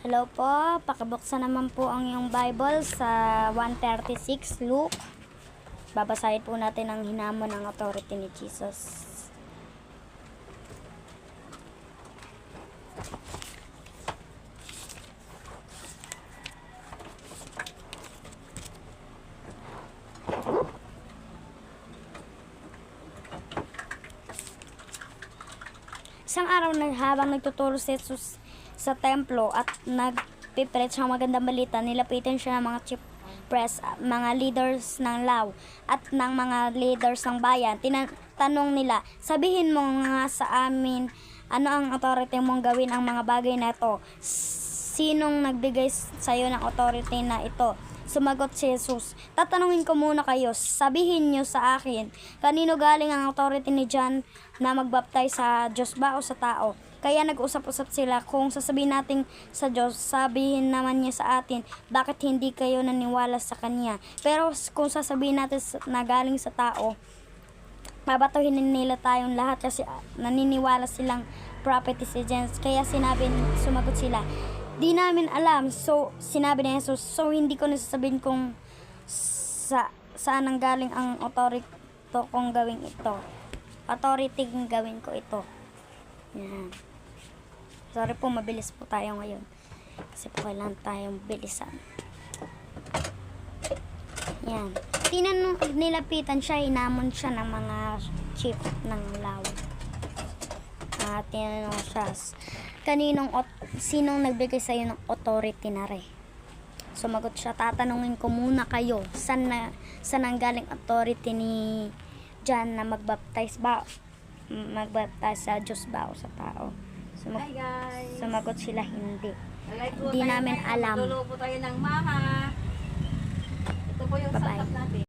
Hello po, pakibuksan naman po ang iyong Bible sa 136 Luke. Babasahin po natin ang hinamon ng authority ni Jesus. Isang araw na habang nagtuturo si Jesus sa templo at nagpipreach ng magandang balita, nilapitan siya ng mga chief press, mga leaders ng law at ng mga leaders ng bayan. Tinatanong nila, sabihin mo nga sa amin, ano ang authority mong gawin ang mga bagay na ito? Sinong nagbigay sa iyo ng authority na ito? Sumagot si Jesus, tatanungin ko muna kayo, sabihin niyo sa akin, kanino galing ang authority ni John na magbaptize sa Diyos ba o sa tao? Kaya nag-usap-usap sila kung sasabihin natin sa Diyos, sabihin naman niya sa atin, bakit hindi kayo naniwala sa Kanya? Pero kung sasabihin natin na galing sa tao, babatuhin nila tayong lahat kasi ah, naniniwala silang prophet si James. Kaya sinabi, sumagot sila, di namin alam. So, sinabi ni Jesus, so hindi ko nasasabihin kung sa, saan ang galing ang authority kong gawin ito. Authority kong gawin ko ito. Yan. Sorry po, mabilis po tayo ngayon. Kasi po kailangan tayong bilisan. Yan. Tinanong, nilapitan siya, hinamon siya ng mga chief ng law at tinanong siya, kaninong, sinong nagbigay sa'yo ng authority na re? Sumagot siya, tatanungin ko muna kayo, saan, na, saan ang galing authority ni John na magbaptize ba? Magbaptize sa Diyos ba o sa tao? Sumag- Hi guys! Sumagot sila, hindi. Hindi namin alam. Tulo po tayo ng mama. Ito po yung Bye-bye. sangkap natin.